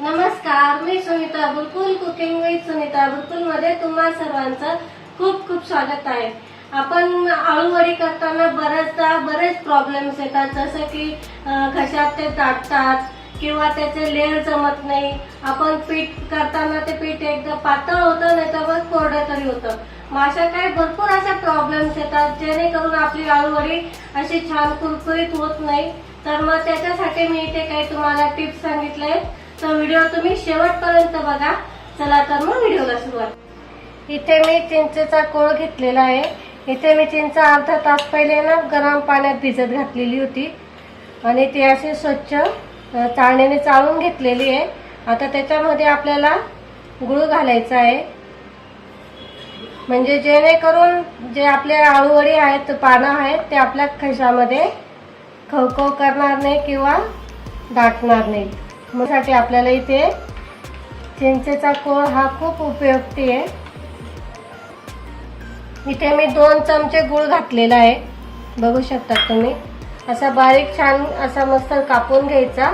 नमस्कार मी Sunita Bulkul cooking with Sunita बुलकुलमध्ये तुम्हा सर्वांचं खूप खूप स्वागत आहे. आपण आळूवडी करताना बऱ्याचदा बरेच प्रॉब्लेम्स येतात जसं की घशात ते दाटतात किंवा त्याचे लेअर जमत नाही. आपण पीठ करताना ते पीठ एकदम पातळ होतं नाही तर मग कोरडं तरी होतं. मग अशा काही भरपूर अशा प्रॉब्लेम्स येतात जेणेकरून आपली आळूवडी अशी छान कुरकुरीत होत नाही. तर मग त्याच्यासाठी मी इथे काही तुम्हाला टिप्स सांगितले तर व्हिडिओ तुम्ही शेवटपर्यंत बघा. चला तर मग व्हिडिओला सुरुवात. इथे मी चिंचेचा कोळ घेतलेला आहे. इथे मी चिंच अर्धा तास पहिले ना गरम पाण्यात भिजत घातलेली होती. आणि ती अशी स्वच्छ चाळण्याने चाळणीने चाळून घेतलेली आहे. आता त्याच्यामध्ये आपल्याला गुळ घालायचा आहे. म्हणजे जेणेकरून जे आपले आळूवडी आहेत पानं आहेत ते आपल्या खशामध्ये खवखव करणार नाही किंवा दाटणार नाही साठी आपल्याला इथे चिंचेचा कोळ हा खूप उपयुक्ती आहे. इथे मी दोन चमचे गुळ घातलेला आहे. बघू शकता तुम्ही. असा बारीक छान असा मस्त कापून घ्यायचा.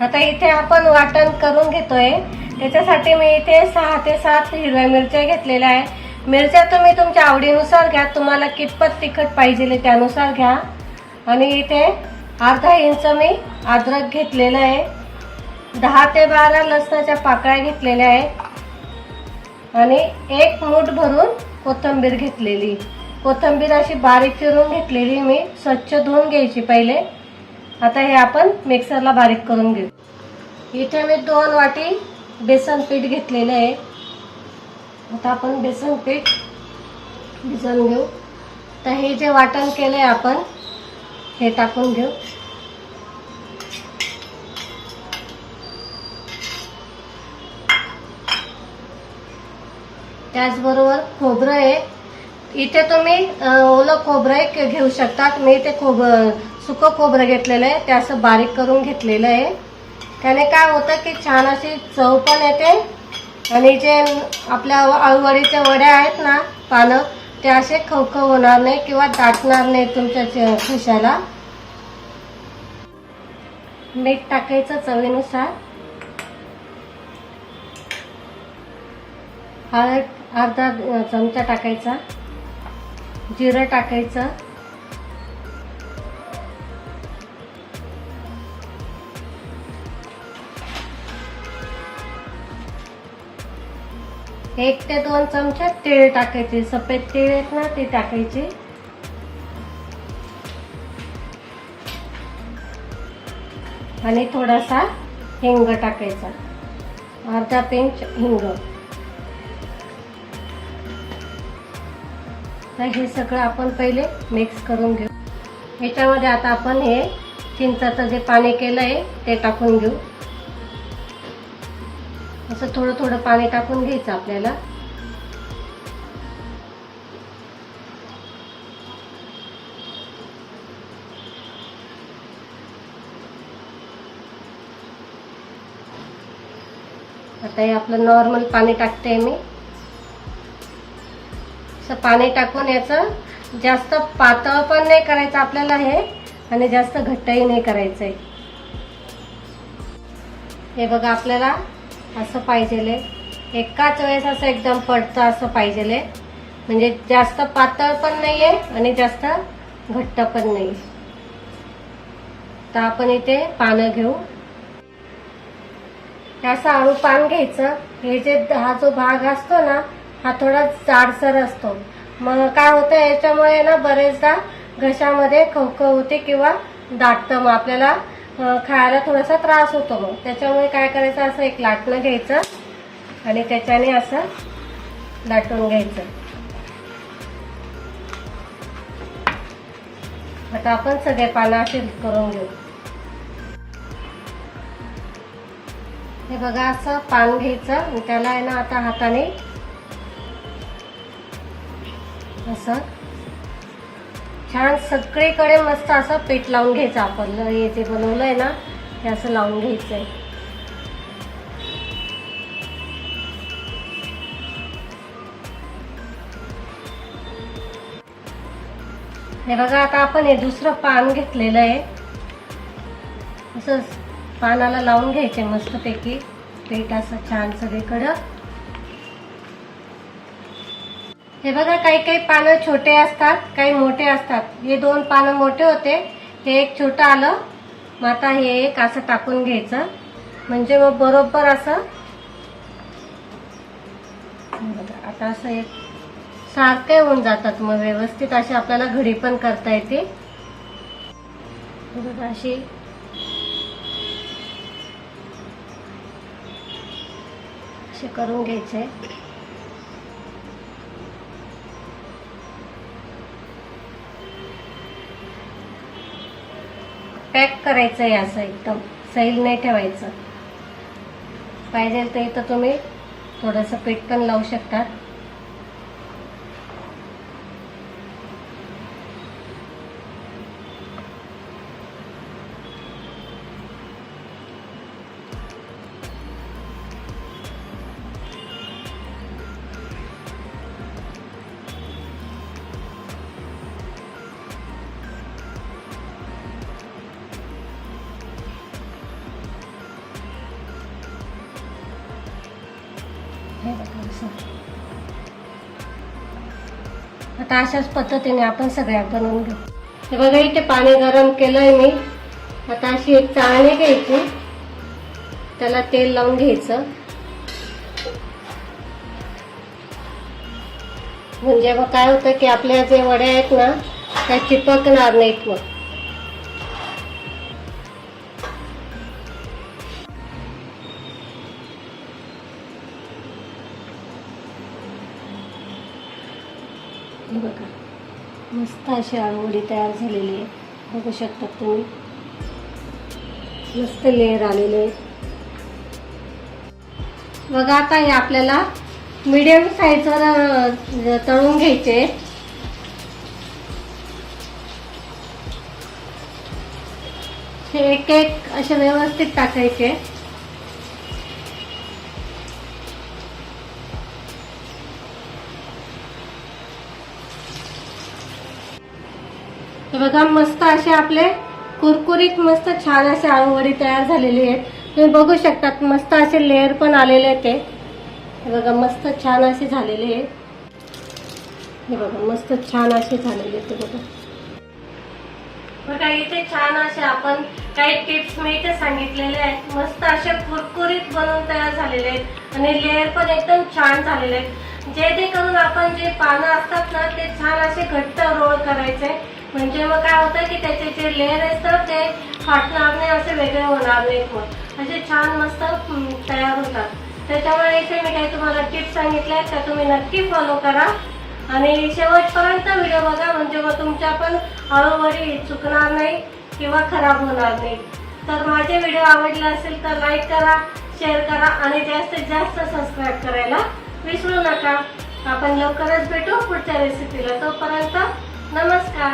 आता इथे आपण वाटण करून घेतोय. त्याच्यासाठी मी इथे सहा ते सात हिरव्या मिरच्या घेतलेल्या आहे. मिरच्या तुम्ही तुमच्या आवडीनुसार घ्या. तुम्हाला कितपत तिखट पाहिजे त्यानुसार घ्या. आणि इथे अर्धा इंच मी अद्रक घेतलेलं आहे. दहा ते बारा लसणाच्या पाकळ्या घेतलेल्या आहे. आणि एक मूठ भरून कोथिंबीर घेतलेली. कोथिंबीर अशी बारीक चिरून घेतलेली मी. स्वच्छ धुवून घ्यायची पहिले. आता हे आपण मिक्सरला बारीक करून घेऊ. इथे मी दोन वाटी बेसन पीठ घेतलेलं आहे. आता आपण बेसन पीठ भिजवून घेऊ. तर हे जे वाटण केलं आहे आपण हे टाकून घेऊ. त्याचबरोबर खोबरं आहे. इथे तुम्ही ओलं खोबरं घेऊ शकतात. मी इथे खोब सुकं खोबरं घेतलेलं आहे. ते असं बारीक करून घेतलेलं आहे. त्याने काय होतं की छान अशी चव पण येते. आणि जे आपल्या आळूवडीच्या वड्या आहेत ना पानं ते असे खवखव होणार नाही किंवा दाटणार नाही तुमच्या चे- खिशाला. मीठ टाकायचं चवीनुसार. हळद अर्धा चमचा टाकायचा. जिरं टाकायचं. एक ते दोन चमचे तीळ टाकायचे. सफेद तीळ आहेत ना ते टाकायचे. आणि थोडासा हिंग टाकायचा. अर्धा पिंच हिंग. तर हे सगळं आपण पहिले मिक्स करून घेऊ. ह्याच्यामध्ये आता आपण हे चिंचाचं जे पाणी केलं आहे ते टाकून घेऊ. असं थोडं थोडं पाणी टाकून घ्यायचं आपल्याला. आता हे आपलं नॉर्मल पाणी टाकते मी. असं पाणी टाकून याचं जास्त पातळ पण नाही करायचं आपल्याला हे आणि जास्त घट्टही नाही करायचं आहे हे बघा आपल्याला असं पाहिजेले. एकाच वेळेस असं एकदम पडतं असं पाहिजेले. म्हणजे जास्त पातळ पण नाही आहे आणि जास्त घट्ट पण नाही तर आपण इथे पानं घेऊ. हे असं आळू पान घ्यायचं. हे जे हा जो भाग असतो ना हा थोडा जाडसर असतो. मग काय होतं याच्यामुळे ना बरेचदा घशामध्ये खवखव होते किंवा दाटतं. मग आपल्याला खायला थोडासा त्रास होतो मग. त्याच्यामुळे काय करायचं असं एक लाटणं घ्यायचं आणि त्याच्याने असं लाटून घ्यायचं. आता आपण सगळे पानं असे करून घेऊ. हे बघा असं पान घ्यायचं. आणि त्याला आहे ना आता हाताने असं छान सगळीकडे मस्त असं पीठ लावून घ्यायचं आपण. हे जे आहे ना हे असं लावून घ्यायचं आहे हे बघा आता आपण हे दुसरं पान घेतलेलं आहे. असं पानाला लावून घ्यायचे मस्तपैकी. पीठ असं छान सगळीकडं. हे बघा काही काही पानं छोटे असतात काही मोठे असतात. हे दोन पानं मोठे होते. हे एक छोटं आलं. मग आता हे एक असं टाकून घ्यायचं. म्हणजे मग बरोबर असं बघा आता असं एक सारखे होऊन जातात. मग व्यवस्थित अशी आपल्याला घडी पण करता येते. बघा अशी असे करून घ्यायचे. पॅक करायचं आहे असं एकदम. सैल नाही ठेवायचं. पाहिजे तर इथं तुम्ही थोडंसं पीठ पण लावू शकता हे बघा आता अशाच पद्धतीने आपण सगळ्या बनवून घेऊ. हे बघा इथे पाणी गरम केलंय मी. आता अशी एक चाळणी घ्यायची. त्याला तेल लावून घ्यायचं. म्हणजे मग काय होतं की आपल्या जे वड्या आहेत ना त्या चिपकणार नाहीत मग. हे बघा. मस्त अशी आळूवडी तयार झालेली आहे. बघू शकता तुम्ही. मस्त लेअर आलेले बघा आता हे आपल्याला मीडियम साईजवर तळून घ्यायचे हे एक एक असे व्यवस्थित टाकायचे हे बघा मस्त असे आपले कुरकुरीत मस्त छान असे आळूवडी तयार झालेली आहेत. तुम्ही बघू शकतात मस्त असे लेअर पण आलेले आहेत ते. हे बघा मस्त छान असे झालेले आहेत. हे बघा मस्त छान असे झालेले आहेत ते बघा. बघा इथे छान असे आपण काही टिप्स मी इथे सांगितलेले आहेत. मस्त असे कुरकुरीत बनवून तयार झालेले आहेत. आणि लेअर पण एकदम छान झालेले आहेत. जेणेकरून आपण जे पानं असतात ना ते छान असे घट्ट रोळ करायचे. म्हणजे मग काय होतं की त्याचे जे लेअर असतात ते फाटणार नाही असे वेगळे होणार नाहीत मग. असे छान मस्त तयार होतात. त्याच्यामुळे इथे मी काही तुम्हाला टिप्स सांगितल्या त्या तुम्ही नक्की फॉलो करा. आणि शेवटपर्यंत व्हिडिओ बघा म्हणजे मग तुमच्या पण हळूहळू चुकणार नाही किंवा खराब होणार नाही. तर माझे व्हिडिओ आवडले असेल तर लाईक करा शेअर करा आणि जास्तीत जास्त सबस्क्राईब करायला विसरू नका. आपण लवकरच भेटू पुढच्या रेसिपीला तोपर्यंत नमस्कार.